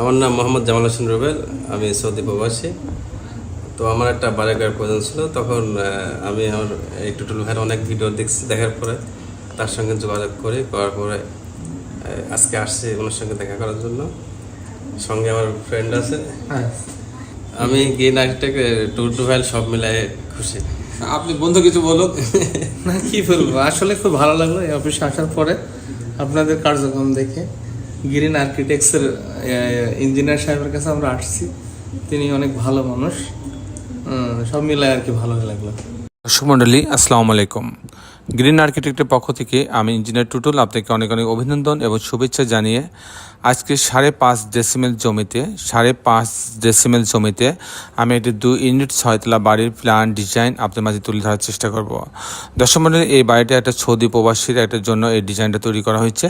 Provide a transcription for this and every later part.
আমার নাম মোহাম্মদ জামাল হোসেন রুবেল আমি সৌদি প্রবাসী। তো আমার একটা বাড়িঘর প্রয়োজন ছিল তখন আমি আমার এই টুটুল ভাইয়ের অনেক ভিডিও দেখছি দেখার পরে তার সঙ্গে যোগাযোগ করি করার পরে আজকে আসছি ওনার সঙ্গে দেখা করার জন্য। সঙ্গে আমার ফ্রেন্ড আছে। হ্যাঁ আমি গ্রিন আর্কিটেক্ট টুটু ভাইয়ের সব মিলাই খুশি। আপনি বন্ধু কিছু বলুন। না কি বলব? আসলে খুব ভালো লাগল এই অফিসে আসার পরে। আপনাদের কার্যক্রম দেখে। গ্রিন আর্কিটেক্টসের ইঞ্জিনিয়ার সাহেবের কাছে আমরা আসছি। তিনি অনেক ভালো মানুষ। সব মিলায় আর কি ভালো লাগল। মণ্ডলী, আসসালামু আলাইকুম। গ্রিন আর্কিটেক্টের পক্ষ থেকে আমি ইঞ্জিনিয়ার টুটুল আপনাকে অনেক অনেক অভিনন্দন এবং শুভেচ্ছা জানিয়ে আজকে সাড়ে পাঁচ ডেসিমেল জমিতে, সাড়ে পাঁচ ডেসিমেল জমিতে আমি একটি দু ইউনিট ছয়তলা বাড়ির প্ল্যান ডিজাইন আপনার মাঝে তুলে ধরার চেষ্টা করব। মণ্ডলী এই বাড়িটা একটা সৌদি প্রবাসীর একটার জন্য এই ডিজাইনটা তৈরি করা হয়েছে।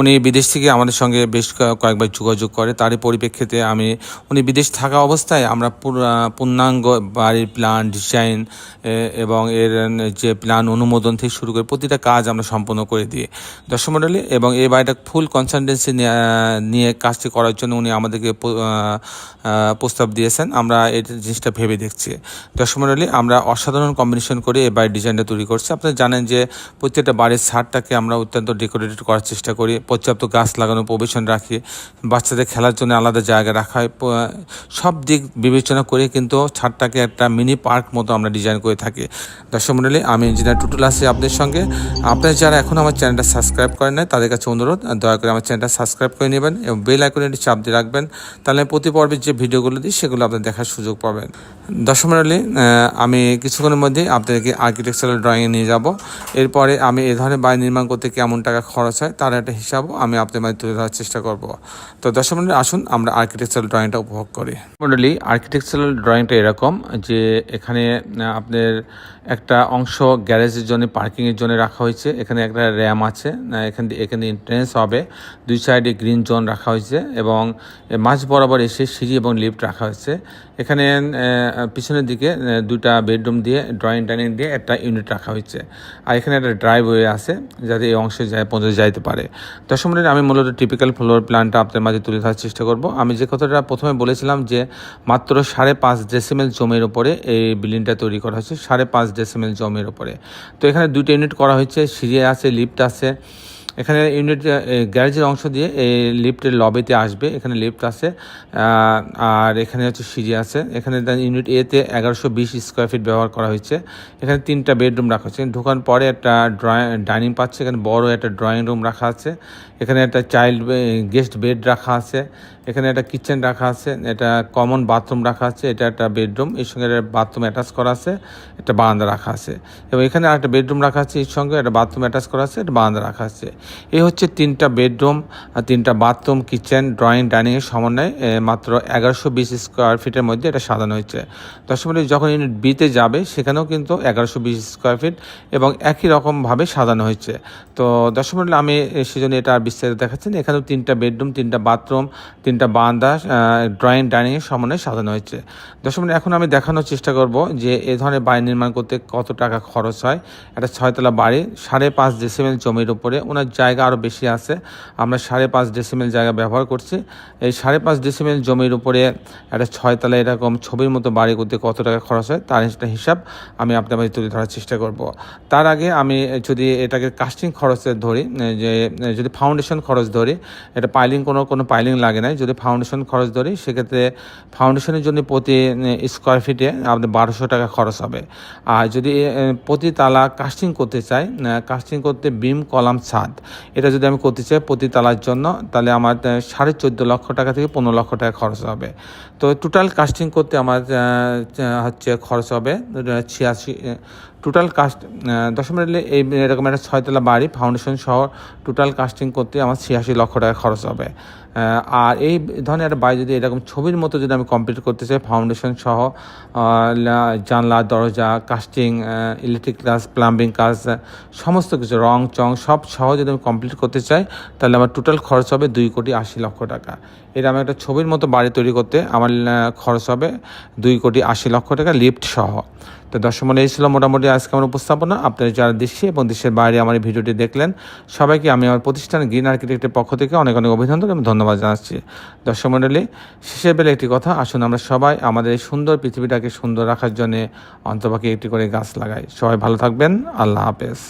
উনি বিদেশ থেকে আমাদের সঙ্গে বেশ কয়েকবার যোগাযোগ করে। তারই পরিপ্রেক্ষিতে আমি, উনি বিদেশ থাকা অবস্থায় আমরা পূর্ণাঙ্গ বাড়ির প্ল্যান ডিজাইন এবং এর যে প্ল্যান অনুমোদন থেকে শুরু করে প্রতিটা কাজ আমরা সম্পন্ন করে দিয়ে দর্শক মণ্ডলী, এবং এই বাড়িটা ফুল কনসালটেন্সি নিয়ে কাজটি করার জন্য উনি আমাদেরকে প্রস্তাব দিয়েছেন। আমরা এই জিনিসটা ভেবে দেখছি। দর্শক মণ্ডলী, আমরা অসাধারণ কম্বিনেশন করে এই বাড়ির ডিজাইনটা তৈরি করছি। আপনারা জানেন যে প্রত্যেকটা বাড়ির ছাদটাকে আমরা অত্যন্ত ডেকোরেটেড করার চেষ্টা করি। পর্যাপ্ত গাছ লাগানো প্রবেশন রাখি। বাচ্চাদের খেলার জন্য আলাদা জায়গা রাখা হয়। সব দিক বিবেচনা করে কিন্তু ছাদটাকে একটা মিনি পার্ক মতো আমরা ডিজাইন করে থাকি। দর্শক মণ্ডলী, আমি ইঞ্জিনিয়ার টুটুল আছি। আপনাদের সঙ্গে। আপনারা যারা এখন আমার চ্যানেলটা সাবস্ক্রাইব করেন নাই, তাদের কাছে অনুরোধ, দয়া করে আমার চ্যানেলটা সাবস্ক্রাইব করে নেবেন এবং বেল আইকনে একটি চাপ দিয়ে রাখবেন। তাহলে প্রতি পর্বের যে ভিডিওগুলো দিই, সেগুলো আপনার দেখার সুযোগ পাবেন। দর্শক মণ্ডলী আমি কিছুক্ষণের মধ্যেই আপনাদেরকে আর্কিটেকচারাল ড্রয়িংয়ে নিয়ে যাব। এরপরে আমি এ ধরনের বাড়ি নির্মাণ করতে কেমন টাকা খরচ হয়, তার একটা হিসাবও আমি আপনাদের মাঝে তুলে ধরার চেষ্টা করব। তো মণ্ডলী আসুন আমরা আর্কিটেকচারাল ড্রয়িংটা উপভোগ করি। মণ্ডলী আর্কিটেকচারাল ড্রয়িংটা এরকম যে এখানে আপনার একটা অংশ গ্যারেজের জন্য পার্কিংয়ের জন্য রাখা হয়েছে। এখানে একটা র্যাম আছে। এখান এখানে এন্ট্রেন্স হবে। দুই সাইডে গ্রিন জোন রাখা হয়েছে এবং মাঝ বরাবর এসে সিঁড়ি এবং লিফট রাখা হয়েছে। এখানে পিছনের দিকে দুটা বেডরুম দিয়ে, ড্রয়িং ডাইনিং দিয়ে একটা ইউনিট রাখা হয়েছে। আর এখানে একটা ড্রাইভওয়ে আছে যাতে এই অংশে যায়, পৌঁছে যাইতে পারে। দশ মিনিট আমি মূলত টিপিক্যাল ফ্লোর প্ল্যানটা আপনার মাঝে তুলে ধরার চেষ্টা করব। আমি যে কথাটা প্রথমে বলেছিলাম যে মাত্র সাড়ে পাঁচ ডেসিমেল জমির উপরে এই বিল্ডিংটা তৈরি করা হয়েছে, সাড়ে পাঁচ ডেসিমেল জমির উপরে। তো এখানে দুটো ইউনিট করা হয়েছে সিঁড়ি আছে লিফট আছে। এখানে ইউনিট গ্যারেজের অংশ দিয়ে এই লিফটের লবিতে আসবে। এখানে লিফট আছে। আর এখানে হচ্ছে সিঁড়ি আছে। এখানে ইউনিট এতে এগারোশো বিশ স্কোয়ার ফিট ব্যবহার করা হয়েছে। এখানে তিনটা বেডরুম রাখা হয়েছে। ঢোকার পরে একটা ডাইনিং পাচ্ছে। এখানে বড় একটা ড্রয়িং রুম রাখা আছে। এখানে একটা চাইল্ড গেস্ট বেড রাখা আছে। এখানে একটা কিচেন রাখা আছে। এটা কমন বাথরুম রাখা আছে। এটা একটা বেডরুম এর সঙ্গে বাথরুম অ্যাটাচ করা আছে। একটা বারান্দা রাখা আছে। এবং এখানে আরেকটা বেডরুম রাখা আছে। এর সঙ্গে একটা বাথরুম অ্যাটাচ করা আছে। একটা বারান্দা রাখা আছে। এই হচ্ছে তিনটা বেডরুম তিনটা বাথরুম, কিচেন, ড্রয়িং ডাইনিংয়ের সমন্বয়ে মাত্র এগারোশো বিশ স্কোয়ার ফিটের মধ্যে এটা সাজানো হয়েছে। দশ মিনিট যখন ইউনিট বিতে যাবে, সেখানেও কিন্তু এগারোশো বিশ স্কোয়ার ফিট এবং একই রকমভাবে সাজানো হয়েছে। তো দশ মিনিট আমি সেজন্য এটা আর বিস্তারিত দেখাচ্ছেন এখানেও তিনটা বেডরুম, তিনটা বাথরুম, তিনটা বারান্দা ড্রয়িং ডাইনিংয়ের সমন্বয়ে সাজানো হয়েছে। দশ মিনিট এখন আমি দেখানোর চেষ্টা করব যে এ ধরনের বাড়ি নির্মাণ করতে কত টাকা খরচ হয়। একটা ছয়তলা বাড়ি, সাড়ে পাঁচ ডেসিমেল জমির উপরে, ওনার জায়গা আরও বেশি আছে। আমরা সাড়ে পাঁচ ডেসিমেল জায়গা ব্যবহার করছি। এই সাড়ে পাঁচ ডেসিমেল জমির উপরে একটা ছয়তলা এরকম ছবির মতো বাড়ি করতে কত টাকা খরচ হয়, তার একটা হিসাব আমি আপনার মাঝে তুলে ধরার চেষ্টা করব। তার আগে আমি যদি এটাকে কাস্টিং খরচের ধরি যে যদি ফাউন্ডেশন খরচ ধরি, এটা পাইলিং কোনো কোনো পাইলিং লাগে না যদি ফাউন্ডেশন খরচ ধরি, সেক্ষেত্রে ফাউন্ডেশনের জন্য প্রতি স্কোয়ার ফিটে আপনার বারোশো টাকা খরচ হবে। আর যদি প্রতি তালা কাস্টিং করতে চাই কাস্টিং করতে বিম কলাম, ছাদ এটা যদি আমি করতে চাই প্রতি তালার জন্য, তাহলে আমার সাড়ে চোদ্দ লক্ষ টাকা থেকে পনেরো লক্ষ টাকা খরচ হবে। তো টোটাল কাস্টিং করতে আমার হচ্ছে খরচ হবে ছিয়াশি টোটাল কাস্ট দশমিক এই, এরকম একটা ছয়তলা বাড়ি ফাউন্ডেশন সহ টোটাল কাস্টিং করতে আমার ছিয়াশি লক্ষ টাকা খরচ হবে। আর এই ধরনের একটা বাড়ি যদি এরকম ছবির মতো যদি আমি কমপ্লিট করতে চাই ফাউন্ডেশন সহ জানলা, দরজা কাস্টিং ইলেকট্রিক কাজ প্লাম্বিং কাজ, সমস্ত কিছু, রং, চং সব সহ যদি আমি কমপ্লিট করতে চাই, তাহলে আমার টোটাল খরচ হবে দুই কোটি আশি লক্ষ টাকা। এরকম একটা ছবির মতো বাড়ি তৈরি করতে আমার খরচ হবে দুই কোটি আশি লক্ষ টাকা লিফট সহ। তো দর্শক মনে এই ছিল মোটামুটি আজকে আমার উপস্থাপনা। আপনারা যারা দেশে এবং দেশের বাইরে আমার এই ভিডিওটি দেখলেন, সবাইকে আমি আমার প্রতিষ্ঠান গ্রিন আর্কিটেক্টের পক্ষ থেকে অনেক অনেক অভিনন্দন এবং ধন্যবাদ জানাচ্ছি। দর্শক মণ্ডলী শেষের বেলা একটি কথা, আসুন আমরা সবাই আমাদের এই সুন্দর পৃথিবীটাকে সুন্দর রাখার জন্য অন্তপাকে একটি করে গাছ লাগাই। সবাই ভালো থাকবেন, আল্লাহ হাফেজ।